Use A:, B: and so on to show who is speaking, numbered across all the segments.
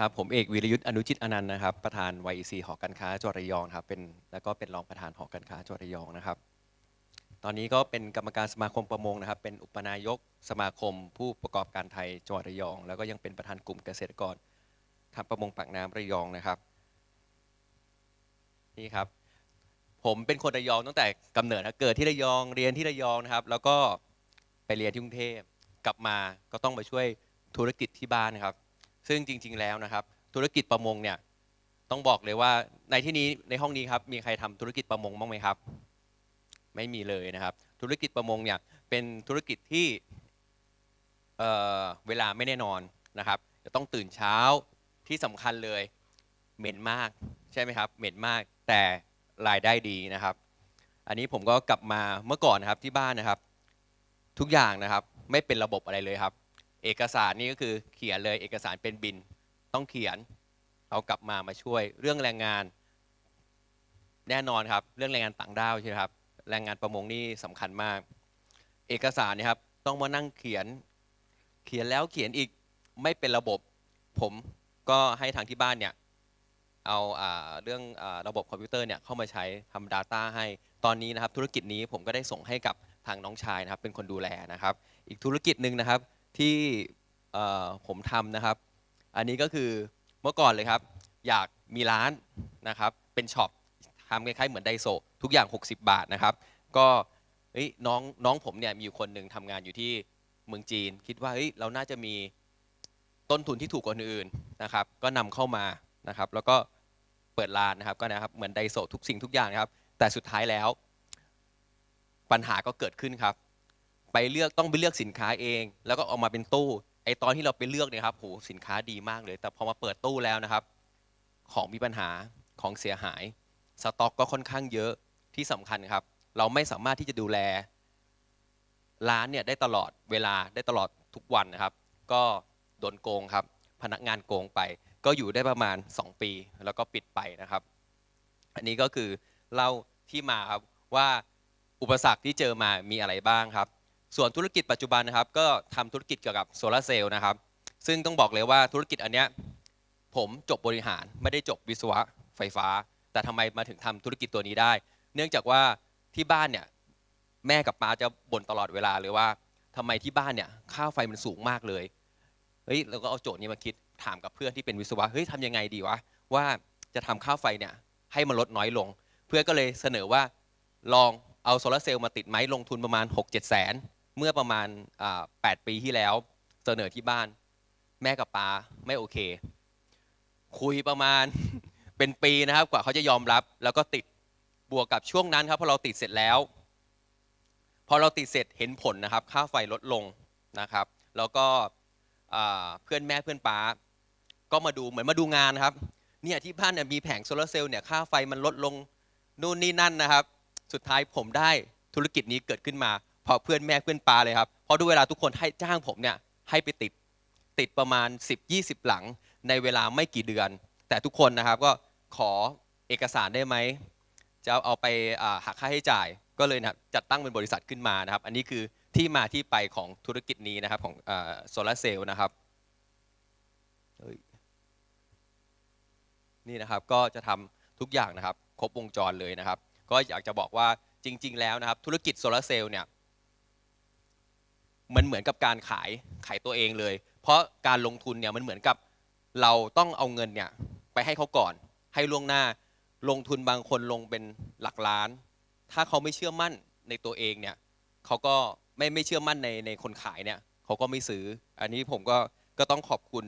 A: ครับผมเอกวีรยุทธ์อนุจิตอนันต์นะครับประธาน YEC หอการค้าจังหวัดระยองครับเป็นแล้วก็เป็นรองประธานหอการค้าจังหวัดระยองนะครับ ตอนนี้ก็เป็นกรรมการสมาคมประมงนะครับ เป็นอุปนายกสมาคมผู้ประกอบการไทยจังหวัดระยอง แล้วก็ยังเป็นประธานกลุ่มเกษตรกรทำประมงปากน้ำระยองนะครับนี่ครับผมเป็นคนระยองตั้งแต่กำเนิดนะเกิดที่ระยองเรียนที่ระยองนะครับ แล้วก็ไปเรียนที่กรุงเทพกลับมาก็ต้องมาช่วยธุรกิจที่บ้านนะครับ ซึ่งจริง ๆ แล้วนะครับ ธุรกิจประมงเนี่ยต้องบอกเลยว่าในที่นี้ในห้องนี้ครับมีใครทำธุรกิจประมงบ้างไหมครับ ไม่มีเลยนะครับ ธุรกิจประมงเนี่ยเป็นธุรกิจที่เเวลาไม่แน่นอนนะครับจะต้องตื่นเช้าที่สำคัญเลยเหม็นมากใช่ไหมครับ เหม็นมากแต่รายได้ดีนะครับ อันนี้ผมก็กลับมาเมื่อก่อนนะครับที่บ้านนะครับ ทุกอย่างนะครับ ไม่เป็นระบบอะไรเลยครับ เอกสารนี่ก็คือเขียนเลยเอกสารเป็นบินต้องเขียนเอากลับมามาช่วยเรื่องแรงงาน แน่นอนครับ เรื่องแรงงานต่างด้าวใช่ไหมครับแรงงานประมงนี่สำคัญมาก เอกสารเนี่ยครับต้องมานั่งเขียนเขียนแล้วเขียนอีกไม่เป็นระบบ ผมก็ให้ทางที่บ้านเนี่ยเอาอเรื่องอระบบคอมพิวเตอร์เนี่ยเข้ามาใช้ทำ Data ให้ตอนนี้นะครับธุรกิจนี้ผมก็ได้ส่งให้กับทางน้องชายนะครับเป็นคนดูแลนะครับ อีกธุรกิจหนึ่งนะครับ ที่ผมทำนะครับ อันนี้ก็คือเมื่อก่อนเลยครับ อยากมีร้านนะครับ เป็นช็อปทำคล้ายๆเหมือนไดโซทุกอย่าง 60 บาทนะครับ ก็น้องน้องผมเนี่ยมีอยู่คนหนึ่งทำงานอยู่ที่เมืองจีน คิดว่าเฮ้ยเราน่าจะมีต้นทุนที่ถูกกว่าคนอื่นนะครับ ก็นำเข้ามานะครับ แล้วก็เปิดร้านนะครับก็นะครับเหมือนไดโซทุกสิ่งทุกอย่างนะครับ แต่สุดท้ายแล้ว ปัญหาก็เกิดขึ้นครับ ไปเลือกต้องไปเลือกสินค้าเอง แล้วก็ออกมาเป็นตู้ไอตอนที่เราไปเลือกเนี่ยครับโหสินค้าดีมากเลย แต่พอมาเปิดตู้แล้วนะครับ ของมีปัญหาของเสียหาย สต็อกก็ค่อนข้างเยอะที่สำคัญครับ เราไม่สามารถที่จะดูแล ร้านเนี่ยได้ตลอดเวลาได้ตลอดทุกวันนะครับ ก็โดนโกงครับ พนักงานโกงไป ก็อยู่ได้ประมาณ 2 ปี แล้วก็ปิดไปนะครับ อันนี้ก็คือเล่าที่มาครับว่าอุปสรรคที่เจอมามีอะไรบ้างครับ ส่วนธุรกิจปัจจุบันนะครับ ก็ทำธุรกิจเกี่ยวกับโซลาร์เซลล์นะครับ ซึ่งต้องบอกเลยว่าธุรกิจอันเนี้ยผมจบบริหารไม่ได้จบวิศวะไฟฟ้า แต่ทำไมมาถึงทำธุรกิจตัวนี้ได้ เนื่องจากว่าที่บ้านเนี่ยแม่กับป้าจะบ่นตลอดเวลาเลยว่าทำไมที่บ้านเนี่ยค่าไฟมันสูงมากเลยเฮ้ยเราก็เอาโจทย์นี้มาคิดถามกับเพื่อนที่เป็นวิศวะเฮ้ยทำยังไงดีวะว่าจะทำค่าไฟเนี่ยให้มันลดน้อยลง เพื่อก็เลยเสนอว่าลองเอาโซลาร์เซลล์มาติดไหมลงทุนประมาณ 6 7 แสน เมื่อประมาณ8ปีที่แล้วเสนอที่บ้าน แม่กับป้าไม่โอเค คุยประมาณเป็นปีนะครับกว่าเขาจะยอมรับ แล้วก็ติดบวกกับช่วงนั้นครับพอเราติดเสร็จแล้ว พอเราติดเสร็จเห็นผลนะครับ ค่าไฟลดลงนะครับ แล้วก็เพื่อนแม่เพื่อนป้า ก็มาดูเหมือนมาดูงานนครับเนี่ยที่บ้านเนี่ยมีแผงโซลาร์เซลล์เนี่ยค่าไฟมันลดลงนู่นนี่นั่นนะครับ สุดท้ายผมได้ธุรกิจนี้เกิดขึ้นมา พราะเพื่อนแม่เพื่อนปลาเลยครับเพราะด้วยเวลาทุกคนให้จ้างผมเนี่ยให้ไปติดติดประมาณ 10-20 หลังในเวลาไม่กี่เดือน แต่ทุกคนนะครับก็ขอเอกสารได้ไหมจะเอาไปหักค่าใช้จ่ายก็เลยนะจัดตั้งเป็นบริษัทขึ้นมานะครับ อันนี้คือที่มาที่ไปของธุรกิจนี้นะครับของโซลาร์เซลล์นะครับนี่นะครับก็จะทำทุกอย่างนะครับ ครบวงจรเลยนะครับ ก็อยากจะบอกว่าจริง ๆ แล้วนะครับ ธุรกิจโซลาร์เซลล์เนี่ย มันเหมือนกับการขายขายตัวเองเลย เพราะการลงทุนเนี่ยมันเหมือนกับเราต้องเอาเงินเนี่ยไปให้เขาก่อน ให้ล่วงหน้าลงทุนบางคนลงเป็นหลักล้าน ถ้าเขาไม่เชื่อมั่นในตัวเองเนี่ยเขาก็ไม่ไม่เชื่อมั่นในในคนขายเนี่ยเขาก็ไม่ซื้อ อันนี้ผมก็ก็ต้องขอบคุณ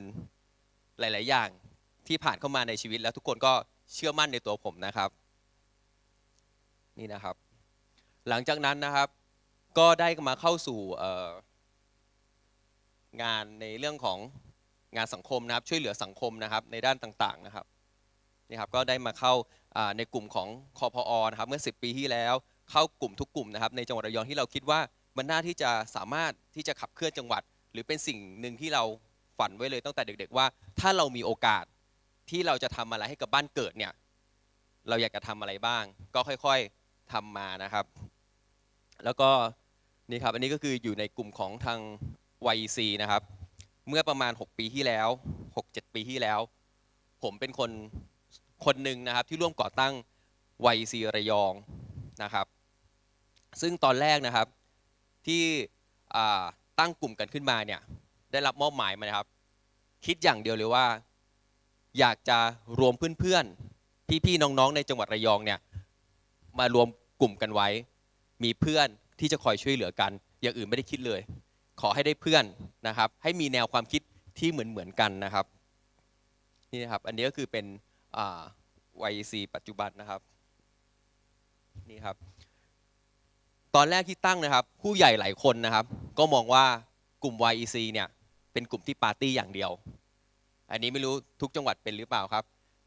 A: หลาย ๆ อย่างที่ผ่านเข้ามาในชีวิต แล้วทุกคนก็เชื่อมั่นในตัวผมนะครับ นี่นะครับ หลังจากนั้นนะครับ ก็ได้มาเข้าสู่ งานในเรื่องของงานสังคมนะครับ ช่วยเหลือสังคมนะครับในด้านต่างๆนะครับนี่ครับก็ได้มาเข้าในกลุ่มของคอพอนะครับเมื่อ 10 ปีที่แล้วเข้ากลุ่มทุกกลุ่มนะครับในจังหวัดระยองที่เราคิดว่ามันน่าที่จะสามารถที่จะขับเคลื่อนจังหวัด หรือเป็นสิ่งหนึ่งที่เราฝันไว้เลยตั้งแต่เด็ก ๆ ว่า ถ้าเรามีโอกาสที่เราจะทำอะไรให้กับบ้านเกิดเนี่ยเราอยากจะทำอะไรบ้าง ก็ค่อยๆทำมานะครับ แล้วก็นี่ครับอันนี้ก็คืออยู่ในกลุ่มของทาง YEC นะครับ เมื่อประมาณ 6 ปีที่แล้ว 6-7 ปีที่แล้ว ผมเป็นคนคนหนึ่งนะครับที่ร่วมก่อตั้งวัยซีระยองนะครับ ซึ่งตอนแรกนะครับที่ตั้งกลุ่มกันขึ้นมาเนี่ยได้รับมอบหมายมานะครับ คิดอย่างเดียวเลยว่า อยากจะรวมเพื่อนๆพี่ๆน้องๆ ในจังหวัดระยองเนี่ยมารวมกลุ่มกันไว้ มีเพื่อนที่จะคอยช่วยเหลือกัน อย่างอื่นไม่ได้คิดเลย ขอให้ได้เพื่อนนะครับ ให้มีแนวความคิดที่เหมือนเหมือนๆกันนะครับนี่นะครับ อันนี้ก็คือเป็นวัยซีปัจจุบันนะครับนี่ครับ ตอนแรกที่ตั้งนะครับ ผู้ใหญ่หลายคนนะครับ ก็มองว่ากลุ่ม YEC เนี่ยเป็นกลุ่มที่ปาร์ตี้อย่างเดียว อันนี้ไม่รู้ทุกจังหวัดเป็นหรือเปล่าครับ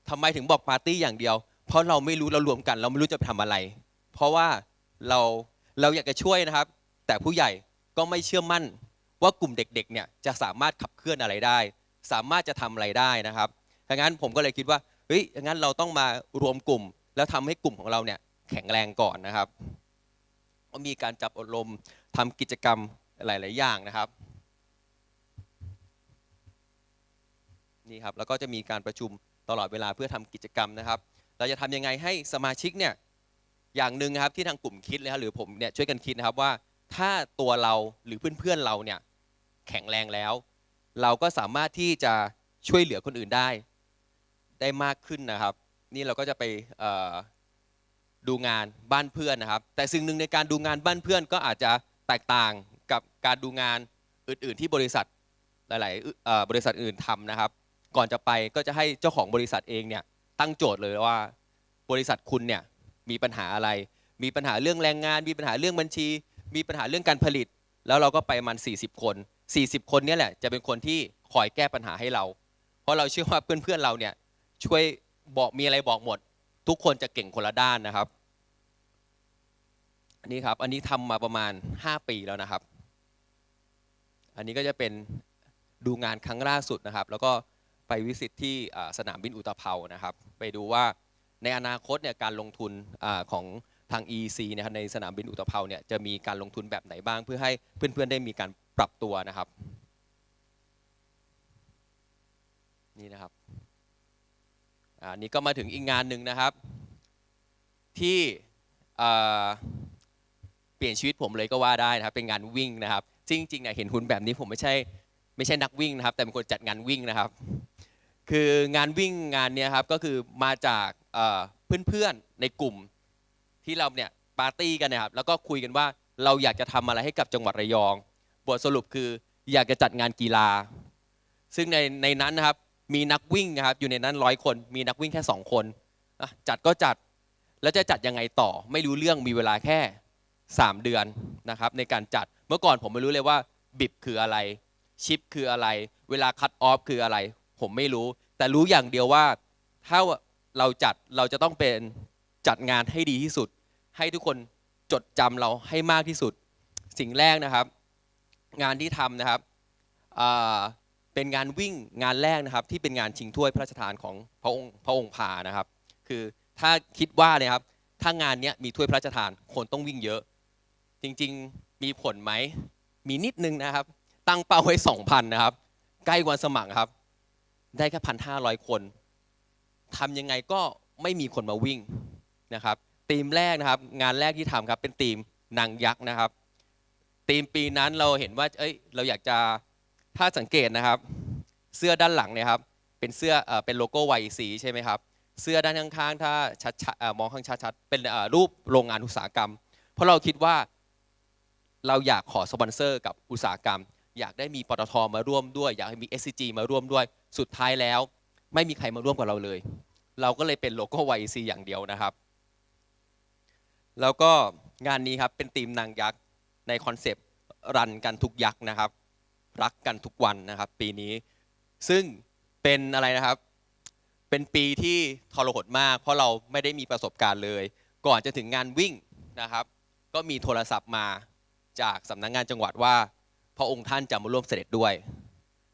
A: ทำไมถึงบอกปาร์ตี้อย่างเดียว เพราะเราไม่รู้เรารวมกัน เราไม่รู้จะไปทำอะไร เพราะว่าเราเราอยากจะช่วยนะครับ แต่ผู้ใหญ่ ก็ไม่เชื่อมั่นว่ากลุ่มเด็กๆเนี่ยจะสามารถขับเคลื่อนอะไรได้ สามารถจะทำอะไรได้นะครับดังนั้นผมก็เลยคิดว่าเฮ้ยงั้นเราต้องมารวมกลุ่ม แล้วทำให้กลุ่มของเราเนี่ยแข็งแรงก่อนนะครับก็มีการจับอบรมทำกิจกรรมหลาย ๆ อย่างนะครับนี่ครับแล้วก็จะมีการประชุมตลอดเวลาเพื่อทำกิจกรรมนะครับ เราจะทำยังไงให้สมาชิกเนี่ยอย่างหนึ่งนะครับที่ทางกลุ่มคิดเลยครับหรือผมเนี่ยช่วยกันคิดนะครับว่า ถ้าตัวเราหรือเพื่อนๆเราเนี่ยแข็งแรงแล้ว เราก็สามารถที่จะช่วยเหลือคนอื่นได้ ได้มากขึ้นนะครับ นี่เราก็จะไปดูงานบ้านเพื่อนนะครับ แต่สิ่งหนึ่งในการดูงานบ้านเพื่อนก็อาจจะแตกต่างกับการดูงานอื่น ๆ ที่บริษัทหลายๆบริษัทอื่นทำนะครับ ก่อนจะไปก็จะให้เจ้าของบริษัทเองเนี่ยตั้งโจทย์เลยว่า บริษัทคุณเนี่ยมีปัญหาอะไร มีปัญหาเรื่องแรงงาน มีปัญหาเรื่องบัญชี มีปัญหาเรื่องการผลิต แล้วเราก็ไปมัน 40 คน 40 คนนี่แหละจะเป็นคนที่คอยแก้ปัญหาให้เรา เพราะเราเชื่อว่าเพื่อนๆเราเนี่ยช่วยบอกมีอะไรบอกหมด ทุกคนจะเก่งคนละด้านนะครับอันนี้ครับอันนี้ทำมาประมาณ 5 ปีแล้วนะครับ อันนี้ก็จะเป็นดูงานครั้งล่าสุดนะครับ แล้วก็ไปวิสิตที่สนามบินอุตภเปานะครับ ไปดูว่าในอนาคตเนี่ยการลงทุนอของ ทาง EC นะครับในสนามบินอุตภเปาเนี่ยจะมีการลงทุนแบบไหนบ้าง เพื่อให้เพื่อนๆได้มีการปรับตัวนะครับ นี่นะครับอ่าอันนี้ก็มาถึงอีกงานหนึ่งนะครับ ที่เปลี่ยนชีวิตผมเลยก็ว่าได้นะครับ เป็นงานวิ่งนะครับจริงๆเนี่ยเห็นหุ่นแบบนี้ผมไม่ใช่ไม่ใช่นักวิ่งนะครับ แต่เป็นคนจัดงานวิ่งนะครับ คืองานวิ่งงานนี้ครับก็คือมาจากเพื่อนๆในกลุ่ม ที่เราเนี่ยปาร์ตี้กันนะครับแล้วก็คุยกันว่าเราอยากจะทำอะไรให้กับจังหวัดระยอง บทสรุปคืออยากจะจัดงานกีฬา ซึ่งในในนั้นนะครับมีนักวิ่งนะครับอยู่ในนั้นร้อยคน มีนักวิ่งแค่สองคนจัดก็จัดแล้วจะจัดยังไงต่อ ไม่รู้เรื่องมีเวลาแค่ 3 เดือนนะครับในการจัดเมื่อก่อนผมไม่รู้เลยว่าบิบคืออะไร ชิปคืออะไร เวลาคัตออฟคืออะไร ผมไม่รู้ แต่รู้อย่างเดียวว่าถ้าเราจัดเราจะต้องเป็นจัดงานให้ดีที่สุด ให้ทุกคนจดจำเราให้มากที่สุด สิ่งแรกนะครับ งานที่ทำนะครับเป็นงานวิ่งงานแรกนะครับ ที่เป็นงานชิงถ้วยพระราชทานของพระองค์พระองค์พานะครับ คือถ้าคิดว่าเนี่ยครับถ้างานนี้มีถ้วยพระราชทานคนต้องวิ่งเยอะ จริงๆมีผลไหมมีนิดนึงนะครับ ตั้งเป้าไว้2,000นะครับ ใกล้วันสมัครครับ ได้แค่พันห้าร้อยคนทำยังไงก็ไม่มีคนมาวิ่งนะครับ ทีมแรกนะครับ งานแรกที่ทำครับ เป็นทีมนางยักษ์นะครับทีมปีนั้นเราเห็นว่าเอ้ยเราอยากจะถ้าสังเกตนะครับ เสื้อด้านหลังเนี่ยครับเป็นเสื้อเอ่อเป็นโลโก้ YEC ใช่ไหมครับเสื้อด้านข้างๆ ถ้าชัดๆเอ่อมองข้างชัดๆเป็นเอ่อรูปโรงงานอุตสาหกรรม เพราะเราคิดว่าเราอยากขอสปอนเซอร์กับอุตสาหกรรม อยากได้มีปตทมาร่วมด้วย อยากให้มี SCG มาร่วมด้วยสุดท้ายแล้ว ไม่มีใครมาร่วมกับเราเลย เราก็เลยเป็นโลโก้ YEC อย่างเดียวนะครับ แล้วก็งานนี้ครับเป็นทีมนางยักษ์ในคอนเซปต์รันกันทุกยักษ์นะครับ รักกันทุกวันนะครับ ปีนี้ซึ่งเป็นอะไรนะครับ เป็นปีที่ทรหดมาก เพราะเราไม่ได้มีประสบการณ์เลย ก่อนจะถึงงานวิ่งนะครับ ก็มีโทรศัพท์มาจากสำนักงานจังหวัดว่า พระองค์ท่านจะมาร่วมเสด็จด้วย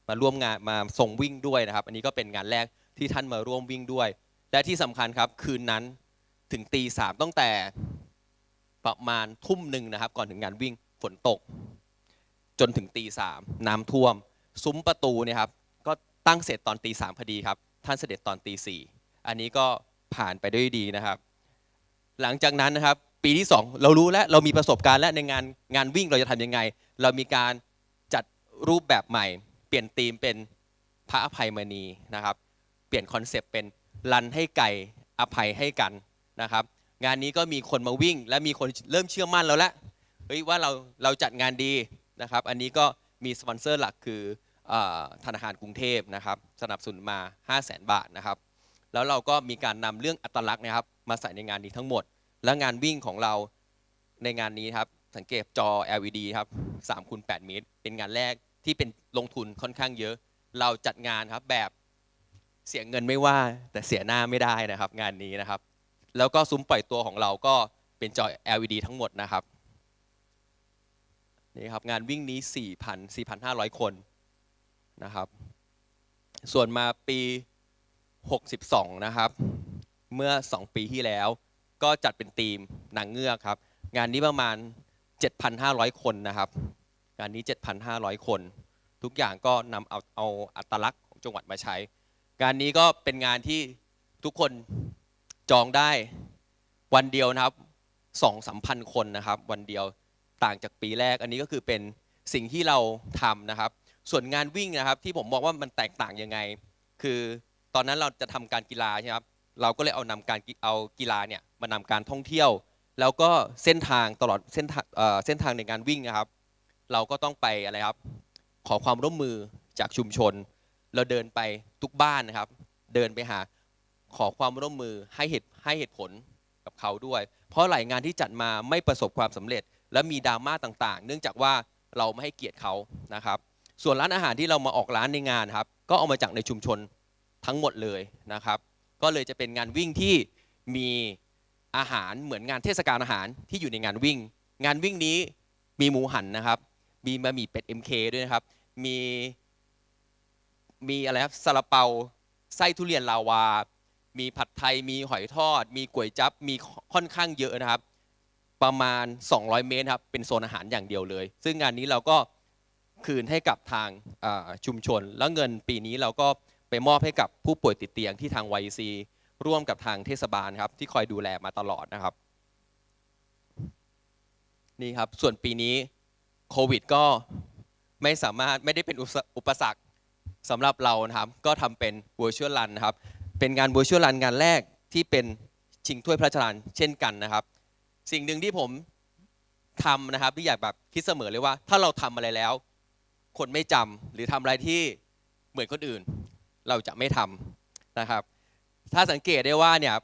A: มาร่วมงานมาส่งวิ่งด้วยนะครับ อันนี้ก็เป็นงานแรกที่ท่านมาร่วมวิ่งด้วย และที่สำคัญครับคืนนั้นถึงตีสามตั้งแต่ ประมาณทุ่มหนึ่งนะครับ ก่อนถึงงานวิ่งฝนตก จนถึงตีสามน้ำท่วม ซุ้มประตูเนี่ยครับก็ตั้งเสร็จตอนตีสามพอดีครับ ท่านเสด็จตอนตีสี่อันนี้ก็ผ่านไปด้วยดีนะครับ หลังจากนั้นนะครับ ปีที่ 2 เรารู้แล้วเรามีประสบการณ์และในงานงานวิ่งเราจะทำยังไง เรามีการจัดรูปแบบใหม่ เปลี่ยนธีมเป็นพระอภัยมณีนะครับ เปลี่ยนคอนเซปต์เป็นรันให้ไก่อภัยให้กันนะครับ งานนี้ก็มีคนมาวิ่ง และมีคนเริ่มเชื่อมั่นเราแล้วเฮ้ยว่าเราเราจัดงานดีนะครับ อันนี้ก็มีสปอนเซอร์หลักคืออธนาคารกรุงเทพนะครับ สนับสนุนมา 5 0 0 0 0 0บาทนะครับ แล้วเราก็มีการนำเรื่องอัตลักษณ์นะครับ มาใส่ในงานนี้ทั้งหมด และงานวิ่งของเราในงานนี้ครับสังเกตจอ LED ครับ3คูณ8เมตร เป็นงานแรกที่เป็นลงทุนค่อนข้างเยอะ เราจัดงานครับแบบเสียเงินไม่ว่าแต่เสียหน้าไม่ได้นะครับ งานนี้นะครับ แล้วก็ซุ้มปล่อยตัวของเราก็เป็นจอ LED ทั้งหมดนะครับนี่ครับงานวิ่งนี้ 4,000 4,500 คนนะครับ ส่วนมาปี 62 นะครับ เมื่อ 2 ปีที่แล้ว ก็จัดเป็นทีมนางเงือกครับ งานนี้ประมาณ 7,500 คนนะครับ งานนี้ 7,500 คน ทุกอย่างก็นำเอาเอาอัตลักษณ์ของจังหวัดมาใช้ งานนี้ก็เป็นงานที่ทุกคน จองได้วันเดียวนะครับสองสามพันคนนะครับ วันเดียวต่างจากปีแรก อันนี้ก็คือเป็นสิ่งที่เราทำนะครับ ส่วนงานวิ่งนะครับ ที่ผมบอกว่ามันแตกต่างยังไง คือตอนนั้นเราจะทำการกีฬาใช่ไหมครับเราก็เลยเอานำการเอากีฬาเนี่ยมานำการท่องเที่ยว แล้วก็เส้นทางตลอดเส้นทางเอ่อเส้นทางในการวิ่งนะครับ เราก็ต้องไปอะไรครับ ขอความร่วมมือจากชุมชน เราเดินไปทุกบ้านนะครับ เดินไปหา ขอความร่วมมือให้เหตุให้เหตุผลกับเขาด้วย เพราะหลายงานที่จัดมาไม่ประสบความสำเร็จ และมีดราม่าต่างๆ เนื่องจากว่าเราไม่ให้เกียรติเขานะครับ ส่วนร้านอาหารที่เรามาออกร้านในงานครับ ก็เอามาจากในชุมชนทั้งหมดเลยนะครับ ก็เลยจะเป็นงานวิ่งที่มีอาหารเหมือนงานเทศกาลอาหารที่อยู่ในงานวิ่ง งานวิ่งนี้มีหมูหันนะครับ มีบะหมี่เป็ด MK ด้วยนะครับ มีมีอะไรครับซาลาเปาไส้ทุเรียนลาวา มีผัดไทย มีหอยทอด มีก๋วยจั๊บ มีค่อนข้างเยอะนะครับ ประมาณ 200 เมตรครับ เป็นโซนอาหารอย่างเดียวเลย ซึ่งงานนี้เราก็คืนให้กับทางชุมชน แล้วเงินปีนี้เราก็ไปมอบให้กับผู้ป่วยติดเตียงที่ทาง YC ร่วมกับทางเทศบาลครับ ที่คอยดูแลมาตลอดนะครับ นี่ครับ ส่วนปีนี้โควิดก็ไม่สามารถไม่ได้เป็นอุปสรรคอุปสรรคสำหรับเรานะครับ ก็ทำเป็น virtual run นะครับ เป็นงาน virtual run งานแรกที่เป็นชิงถ้วยพระราชทานเช่นกันนะครับ สิ่งหนึ่งที่ผมทำนะครับที่อยากแบบคิดเสมอเลยว่า ถ้าเราทำอะไรแล้ว คนไม่จำหรือทำอะไรที่เหมือนคนอื่น เราจะไม่ทำนะครับ ถ้าสังเกตได้ว่าเนี่ย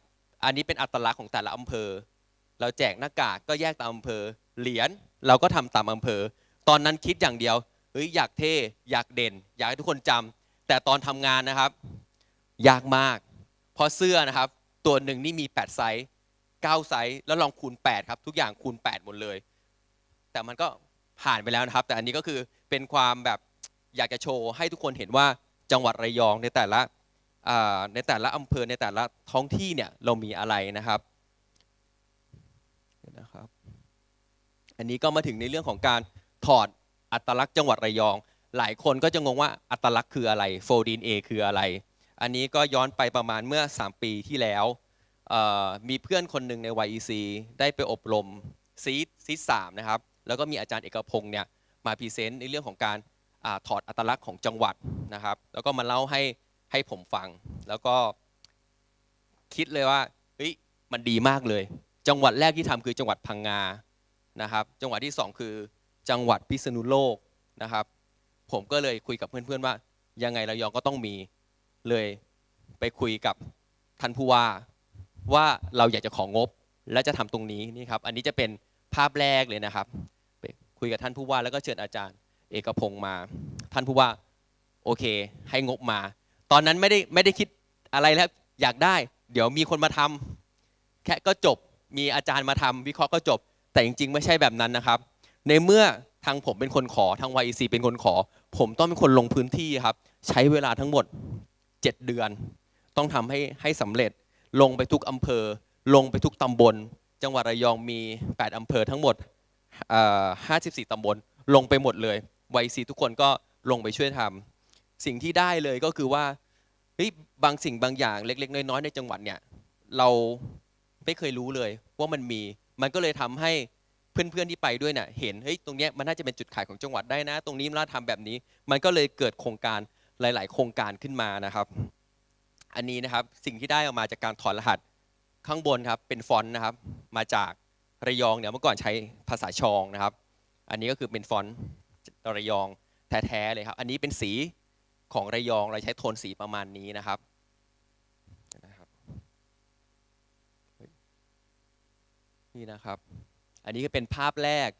A: อันนี้เป็นอัตลักษณ์ของแต่ละอำเภอ เราแจกหน้ากากก็แยกตามอำเภอ เหรียญเราก็ทำตามอำเภอ ตอนนั้นคิดอย่างเดียวเฮ้ยอยากเท่อยากเด่น อยากให้ทุกคนจำแต่ตอนทำงานนะครับ ยากมาก เพราะเสื้อนะครับ ตัวหนึ่งนี่มี 8 ไซส์9ไซส์แล้วลองคูณ 8 ครับ ทุกอย่างคูณ 8 หมดเลย แต่มันก็ผ่านไปแล้วนะครับ แต่อันนี้ก็คือเป็นความแบบอยากจะโชว์ให้ทุกคนเห็นว่าจังหวัดระยองในแต่ละในแต่ละอำเภอในแต่ละท้องที่เนี่ยเรามีอะไรนะครับนะครับ อันนี้ก็มาถึงในเรื่องของการถอดอัตลักษณ์จังหวัดระยอง หลายคนก็จะงงว่าอัตลักษณ์คืออะไรโฟดีนเอคืออะไร อันนี้ก็ย้อนไปประมาณเมื่อ 3 ปีที่แล้ว มีเพื่อนคนหนึ่งใน YEC ได้ไปอบรมซีดซีดสามนะครับ แล้วก็มีอาจารย์เอกพงศ์เนี่ยมาพรีเซนต์ในเรื่องของการอถอดอัตลักษณ์ของจังหวัดนะครับ แล้วก็มาเล่าให้ให้ผมฟัง แล้วก็คิดเลยว่าเฮ้ยมันดีมากเลย จังหวัดแรกที่ทำคือจังหวัดพังงานะครับ จังหวัดที่สองคือจังหวัดพิษณุโลกนะครับ ผมก็เลยคุยกับเพื่อนๆว่ายังไงระยองก็ต้องมี เลยไปคุยกับท่านผู้ว่าว่าเราอยากจะของงบและจะทำตรงนี้นี่ครับ อันนี้จะเป็นภาพแรกเลยนะครับไปคุยกับท่านผู้ว่าแล้วก็เชิญอาจารย์ เอกพงศ์มา ท่านผู้ว่าโอเค ให้งบมา ตอนนั้นไม่ได้ไม่ได้คิดอะไรแล้วอยากได้ เดี๋ยวมีคนมาทำแค่ก็จบมีอาจารย์มาทำวิเคราะห์ก็จบ แต่จริง ๆ ไม่ใช่แบบนั้นนะครับ ในเมื่อทางผมเป็นคนขอทาง YEC เป็นคนขอ ผมต้องเป็นคนลงพื้นที่ครับ ใช้เวลาทั้งหมด 7 เดือน ต้องทำให้ให้สำเร็จลงไปทุกอำเภอ ลงไปทุกตำบล จังหวัดระยองมี 8อำเภอทั้งหมด 54ตำบล ลงไปหมดเลย YEC ทุกคนก็ลงไปช่วยทำสิ่งที่ได้เลยก็คือว่าเฮ้ยบางสิ่งบางอย่างเล็ก ๆ น้อยๆในจังหวัดเนี่ยเราไม่เคยรู้เลยว่ามันมี มันก็เลยทำให้เพื่อนๆที่ไปด้วยเนี่ยเห็นเฮ้ยตรงเนี้ยมันน่าจะเป็นจุดขายของจังหวัดได้นะ ตรงนี้มันน่าทำแบบนี้ มันก็เลยเกิดโครงการ หลาย ๆ โครงการขึ้นมานะครับ อันนี้นะครับสิ่งที่ได้ออกมาจากการถอดรหัสข้างบนครับเป็นฟอนต์นะครับ มาจากระยองเนี่ยเมื่อก่อนใช้ภาษาชองนะครับ อันนี้ก็คือเป็นฟอนต์ระยองแท้ๆเลยครับ อันนี้เป็นสีของระยองเราใช้โทนสีประมาณนี้นะครับนะครับนี่นะครับ อันนี้ก็เป็นภาพแรก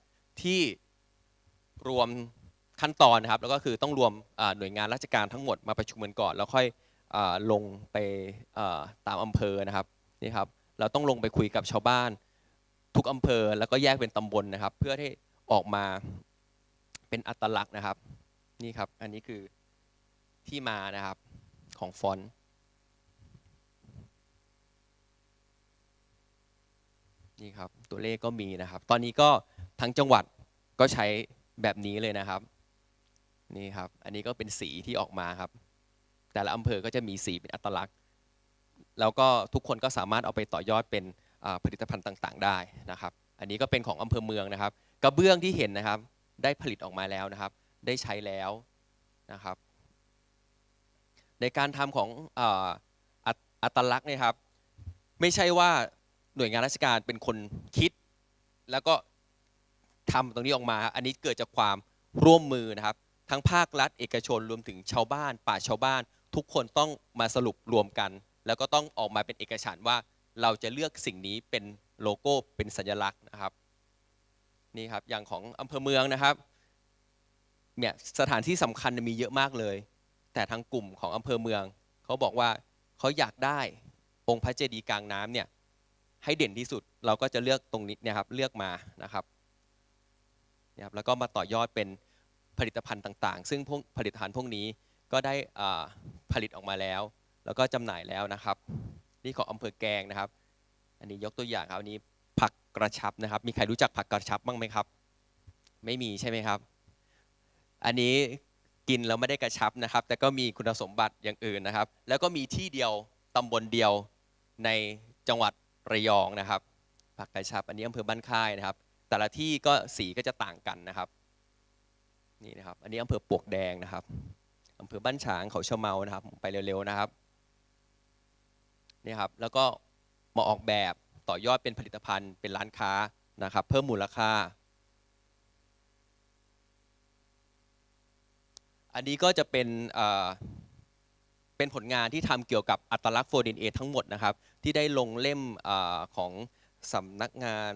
A: ที่รวม ขั้นตอนนะครับ แล้วก็คือต้องรวมหน่วยงานราชการทั้งหมดมาประชุมกันก่อน แล้วค่อยลงไปตามอำเภอนะครับนี่ครับ เราต้องลงไปคุยกับชาวบ้าน ทุกอำเภอแล้วก็แยกเป็นตำบลนะครับ เพื่อที่ออกมาเป็นอัตลักษณ์นะครับนี่ครับ อันนี้คือที่มานะครับของฟอนต์นี่ครับตัวเลขก็มีนะครับ ตอนนี้ก็ทั้งจังหวัดก็ใช้แบบนี้เลยนะครับ นี่ครับ อันนี้ก็เป็นสีที่ออกมาครับ แต่ละอำเภอก็จะมีสีเป็นอัตลักษณ์ แล้วก็ทุกคนก็สามารถเอาไปต่อยอดเป็นผลิตภัณฑ์ต่าง ๆ ได้นะครับ อันนี้ก็เป็นของอำเภอเมืองนะครับ กระเบื้องที่เห็นนะครับ ได้ผลิตออกมาแล้วนะครับ ได้ใช้แล้วนะครับ ในการทำของอัตลักษณ์เนี่ยครับ ไม่ใช่ว่าหน่วยงานราชการเป็นคนคิด แล้วก็ทำตรงนี้ออกมา อันนี้เกิดจากความร่วมมือนะครับ ทั้งภาครัฐเอกชนรวมถึงชาวบ้าน ป่าชาวบ้าน ทุกคนต้องมาสรุปรวมกัน แล้วก็ต้องออกมาเป็นเอกฉันท์ว่าเราจะเลือกสิ่งนี้เป็นโลโก้เป็นสัญลักษณ์นะครับนี่ครับอย่างของอำเภอเมืองนะครับเนี่ยสถานที่สำคัญมีเยอะมากเลย แต่ทางกลุ่มของอำเภอเมืองเขาบอกว่าเขาอยากได้องค์พระเจดีย์กลางน้ำเนี่ยให้เด่นที่สุดเราก็จะเลือกตรงนี้เนะครับเลือกมานะครับนี่ครับแล้วก็มาต่อยอดเป็น ผลิตภัณฑ์ต่างๆ ซึ่งพวกผลิตภัณฑ์พวกนี้ก็ได้ผลิตออกมาแล้ว แล้วก็จำหน่ายแล้วนะครับ นี่ของอำเภอแกงนะครับ อันนี้ยกตัวอย่างครับอันนี้ผักกระชับนะครับ มีใครรู้จักผักกระชับบ้างไหมครับ ไม่มีใช่ไหมครับ อันนี้กินแล้วไม่ได้กระชับนะครับ แต่ก็มีคุณสมบัติอย่างอื่นนะครับ แล้วก็มีที่เดียวตำบลเดียวในจังหวัดระยองนะครับผักกระชับอันนี้อำเภอบ้านค่ายนะครับ แต่ละที่ก็สีก็จะต่างกันนะครับ นี่นะครับ อันนี้อำเภอปวกแดงนะครับอำเภอบ้านฉางเขาเชะเมานะครับ ไปเร็วๆนะครับนี่ครับ แล้วก็มาออกแบบต่อยอดเป็นผลิตภัณฑ์เป็นร้านค้านะครับ เพิ่มมูลค่า อันนี้ก็จะเป็นเป็นผลงานที่ทำเกี่ยวกับอัตลักษณ์โฟดินเอทั้งหมดนะครับ ที่ได้ลงเล่มอของสำนักงาน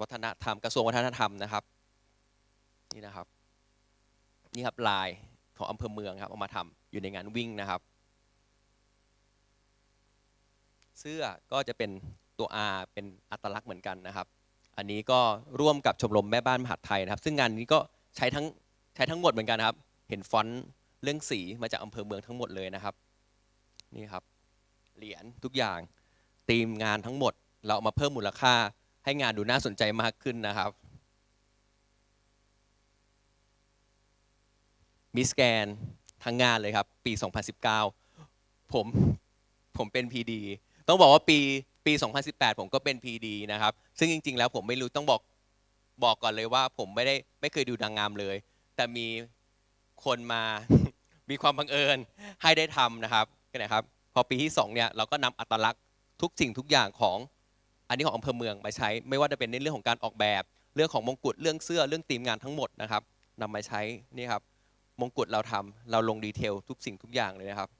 A: วัฒนธรรมกระทรวงวัฒนธรรมนะครับ นี่นะครับนี่ครับลายของอำเภอเมืองครับเอามาทำอยู่ในงานวิ่งนะครับ เสื้อก็จะเป็นตัว R เป็นอัตลักษณ์เหมือนกันนะครับ อันนี้ก็ร่วมกับชมรมแม่บ้านมหาดไทยนะครับ ซึ่งงานนี้ก็ใช้ทั้งใช้ทั้งหมดเหมือนกันครับ เห็นฟอนต์เรื่องสีมาจากอำเภอเมืองทั้งหมดเลยนะครับนี่ครับเหรียญทุกอย่างธีมงานทั้งหมด เราเอามาเพิ่มมูลค่าให้งานดูน่าสนใจมากขึ้นนะครับ มิสแกนทั้งงานเลยครับ ปี 2019 ผมผมเป็น PD ต้องบอกว่าปีปี 2018 ผมก็เป็น PD นะครับ ซึ่งจริง ๆ แล้วผมไม่รู้ต้องบอกบอกก่อนเลยว่า ผมไม่ได้ไม่เคยดูนางงามเลย แต่มีคนมามีความบังเอิญให้ได้ทำนะครับก็นะครับ พอปีที่ 2 เนี่ยเราก็นำอัตลักษณ์ทุกสิ่งทุกอย่างของอันนี้ของอำเภอเมืองมาใช้ ไม่ว่าจะเป็นในเรื่องของการออกแบบ เรื่องของมงกุฎเรื่องเสื้อเรื่องธีมงานทั้งหมดนะครับนำมาใช้นี่ครับ มงกุฎเราทำเราลงดีเทลทุกสิ่งทุกอย่างเลยนะครับ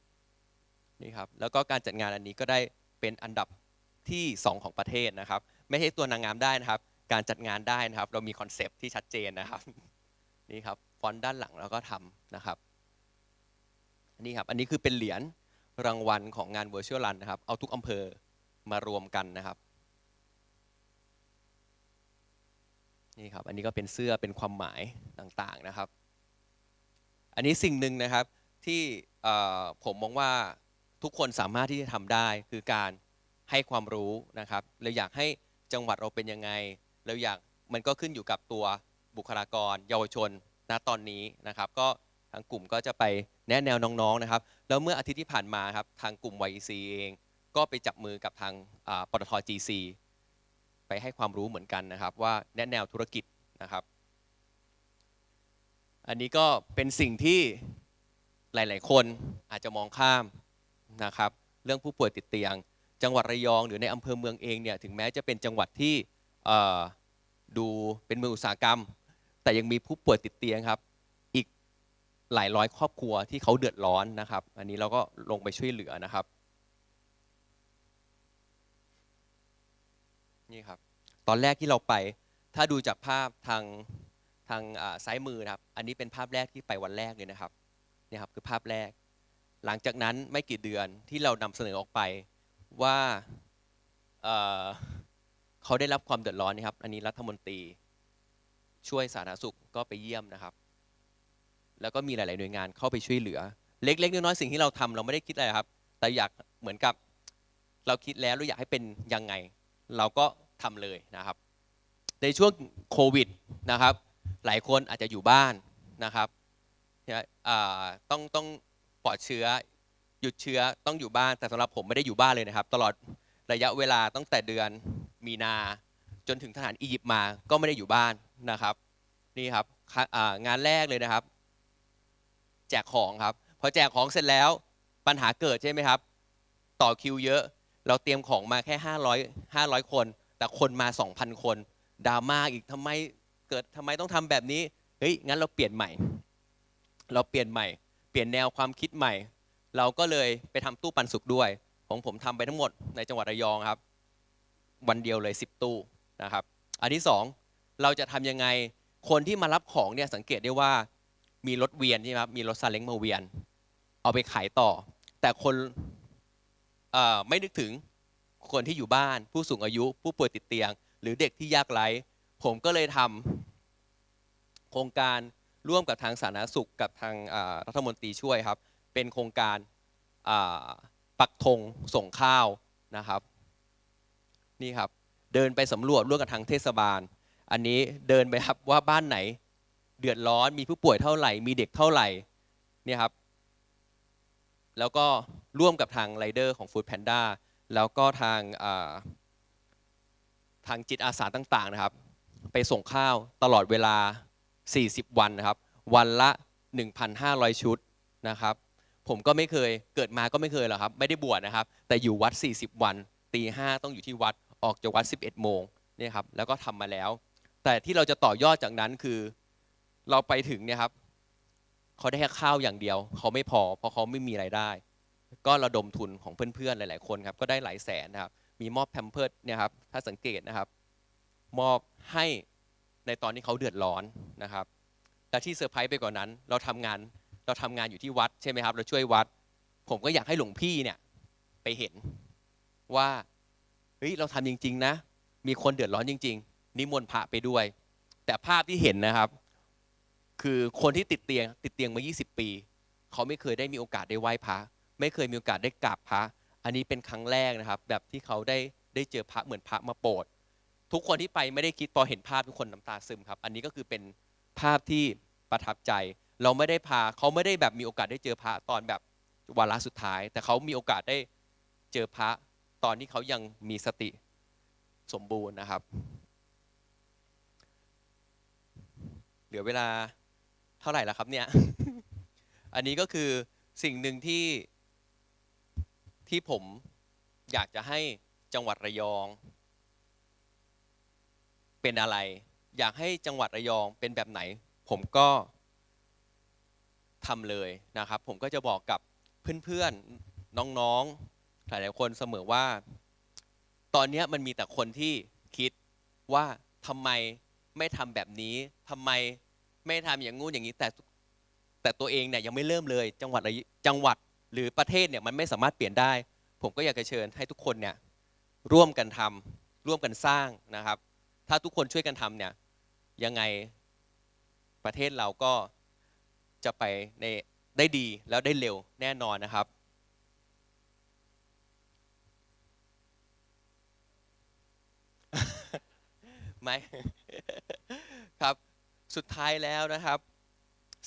A: นี่ครับแล้วก็การจัดงานอันนี้ก็ได้เป็นอันดับที่ 2 ของประเทศนะครับ ไม่ใช่ตัวนางงามได้นะครับ การจัดงานได้นะครับ เรามีคอนเซปต์ที่ชัดเจนนะครับนี่ครับฟอนต์ด้านหลังเราก็ทำนะครับนี่ครับอันนี้คือเป็นเหรียญรางวัลของงาน Virtual Run นะครับ เอาทุกอำเภอมารวมกันนะครับนี่ครับอันนี้ก็เป็นเสื้อเป็นความหมายต่างๆนะครับ อันนี้สิ่งหนึ่งนะครับที่ผมมองว่าทุกคนสามารถที่จะทำได้ คือการให้ความรู้นะครับเราอยากให้จังหวัดเราเป็นยังไงเราอยากมันก็ขึ้นอยู่กับตัวบุคลากร เยาวชนณตอนนี้นะครับ ก็ทางกลุ่มก็จะไปแนะแนวน้องๆนะครับ แล้วเมื่ออาทิตย์ที่ผ่านมาครับทางกลุ่ม YEC เองก็ไปจับมือกับทางปตท GC ไปให้ความรู้เหมือนกันนะครับ ว่าแนะแนวธุรกิจนะครับ อันนี้ก็เป็นสิ่งที่หลาย ๆ คนอาจจะมองข้ามนะครับ เรื่องผู้ป่วยติดเตียง จังหวัดระยองหรือในอำเภอเมืองเองเนี่ยถึงแม้จะเป็นจังหวัดที่ดูเป็นเมืองอุตสาหกรรม แต่ยังมีผู้ป่วยติดเตียงครับ อีกหลายร้อยครอบครัวที่เขาเดือดร้อนนะครับ อันนี้เราก็ลงไปช่วยเหลือนะครับ นี่ครับ ตอนแรกที่เราไปถ้าดูจากภาพทาง ทางซ้ายมือนะครับ อันนี้เป็นภาพแรกที่ไปวันแรกเลยนะครับนี่ครับคือภาพแรก หลังจากนั้นไม่กี่เดือนที่เรานำเสนอออกไปว่าเเขาได้รับความเดือดร้อนนะครับ อันนี้รัฐมนตรี ช่วยสาธารณสุขก็ไปเยี่ยมนะครับ แล้วก็มีหลาย ๆ หน่วยงานเข้าไปช่วยเหลือ เล็ก ๆ น้อย ๆ สิ่งที่เราทำเราไม่ได้คิดอะไรครับ แต่อยากเหมือนกับเราคิดแล้วเราอยากให้เป็นยังไง เราก็ทำเลยนะครับ ในช่วงโควิดนะครับ หลายคนอาจจะอยู่บ้านนะครับต้องต้องปลอดเชื้อ หยุดเชื้อต้องอยู่บ้านแต่สำหรับผมไม่ได้อยู่บ้านเลยนะครับ ตลอดระยะเวลาตั้งแต่เดือนมีนาจนถึงทหารอียิปต์มาก็ไม่ได้อยู่บ้านนะครับนี่ครับงานแรกเลยนะครับ แจกของครับพอแจกของเสร็จแล้วปัญหาเกิดใช่ไหมครับ ต่อคิวเยอะ เราเตรียมของมาแค่ 500 500 คน แต่คนมา 2,000 คนดราม่าอีกทำไม เกิดทำไมต้องทำแบบนี้เฮ้ยงั้นเราเปลี่ยนใหม่ เราเปลี่ยนใหม่ เปลี่ยนแนวความคิดใหม่ เราก็เลยไปทำตู้ปันสุกด้วย ของผมทำไปทั้งหมดในจังหวัดระยองครับ วันเดียวเลย 10 ตู้นะครับ อันที่สองเราจะทำยังไงคนที่มารับของเนี่ยสังเกตได้ว่ามีรถเวียนใช่ไหมครับมีรถซาเล้งมาเวียน เอาไปขายต่อ แต่คนไม่นึกถึงคนที่อยู่บ้าน ผู้สูงอายุ ผู้ป่วยติดเตียง หรือเด็กที่ยากไร้ผมก็เลยทำ โครงการร่วมกับทางสาธารณสุขกับทางรัฐมนตรีช่วยครับ เป็นโครงการปักธงส่งข้าวนะครับนี่ครับเดินไปสำรวจร่วมกับทางเทศบาล อันนี้เดินไปครับว่าบ้านไหนเดือดร้อนมีผู้ป่วยเท่าไหร่ มีเด็กเท่าไหร่เนี่ยครับแล้วก็ร่วมกับทางไรเดอร์ของ Food Panda แล้วก็ทางาทางจิตอาสาต่างๆนะครับ ไปส่งข้าวตลอดเวลา 40 วันนะครับ วันละ 1,500 ชุดนะครับ ผมก็ไม่เคยเกิดมาก็ไม่เคยหรอกครับ ไม่ได้บวชนะครับ แต่อยู่วัด 40 วันตีห้าต้องอยู่ที่วัดออกจากวัด 11 โมงเนี่ยครับแล้วก็ทำมาแล้ว แต่ที่เราจะต่อยอดจากนั้นคือเราไปถึงเนี่ยครับเขาได้แค่ข้าวอย่างเดียว เขาไม่พอเพราะเขาไม่มีไรายได้ ก็ระดมทุนของเพื่อนๆหลายๆคนครับก็ได้หลายแสนนะครับมีมอบแพมเพิร์ดเนี่ยครับถ้าสังเกตนะครับ มอบให้ ในตอนที่เขาเดือดร้อนนะครับ และที่เซอร์ไพรส์ไปกว่านั้น เราทำงานเราทำงานอยู่ที่วัดใช่ไหมครับ เราช่วยวัด ผมก็อยากให้หลวงพี่เนี่ยไปเห็นว่าเฮ้ยเราทำจริง ๆ นะ มีคนเดือดร้อนจริง ๆ นิมนต์พระไปด้วย แต่ภาพที่เห็นนะครับ คือคนที่ติดเตียง ติดเตียงมา 20 ปี เขาไม่เคยได้มีโอกาสได้ไหว้พระไม่เคยมีโอกาสได้กราบพระ อันนี้เป็นครั้งแรกนะครับ แบบที่เขาได้ได้เจอพระเหมือนพระมาโปรด ทุกคนที่ไปไม่ได้คิดพอเห็นภาพทุกคนน้ำตาซึมครับ อันนี้ก็คือเป็นภาพที่ประทับใจ เราไม่ได้พาเขาไม่ได้แบบมีโอกาสได้เจอพระตอนแบบวาระสุดท้าย แต่เขามีโอกาสได้เจอพระตอนที่เขายังมีสติสมบูรณ์นะครับ เหลือเวลาเท่าไหร่แล้วครับเนี่ย อันนี้ก็คือสิ่งหนึ่งที่ที่ผมอยากจะให้จังหวัดระยอง เป็นอะไร อยากให้จังหวัดระยองเป็นแบบไหน ผมก็ทำเลยนะครับ ผมก็จะบอกกับเพื่อนๆน้องๆหลายๆคนเสมอว่า ตอนนี้มันมีแต่คนที่คิดว่าทำไมไม่ทำแบบนี้ทำไมไม่ทำอย่างงู้นอย่างนี้แต่แต่ตัวเองเนี่ยยังไม่เริ่มเลยจังหวัดระจังหวัดหรือประเทศเนี่ยมันไม่สามารถเปลี่ยนได้ ผมก็อยากจะเชิญให้ทุกคนเนี่ยร่วมกันทำร่วมกันสร้างนะครับ ถ้าทุกคนช่วยกันทำเนี่ยยังไงประเทศเราก็จะไปในได้ดีแล้วได้เร็วแน่นอนนะครับไม่ครับสุดท้ายแล้วนะครับ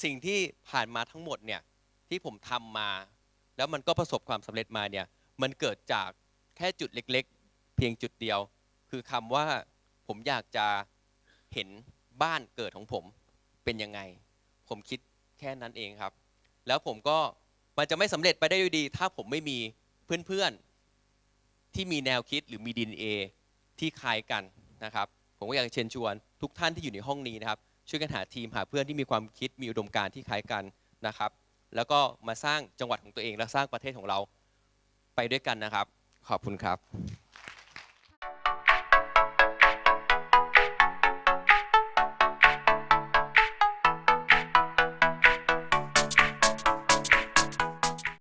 A: สิ่งที่ผ่านมาทั้งหมดเนี่ยที่ผมทำมา แล้วมันก็ประสบความสำเร็จมาเนี่ยมันเกิดจากแค่จุดเล็ก ๆ เพียงจุดเดียว คือคำว่า ผมอยากจะเห็นบ้านเกิดของผมเป็นยังไง ผมคิดแค่นั้นเองครับ แล้วผมก็มันจะไม่สำเร็จไปได้ด้วยดี ถ้าผมไม่มีเพื่อนๆที่มีแนวคิดหรือมี DNA ที่คล้ายกันนะครับ ผมก็อยากเชิญชวนทุกท่านที่อยู่ในห้องนี้นะครับ ช่วยกันหาทีมหาเพื่อนที่มีความคิดมีอุดมการณ์ที่คล้ายกันนะครับ แล้วก็มาสร้างจังหวัดของตัวเองและสร้างประเทศของเราไปด้วยกันนะครับ ขอบคุณครับ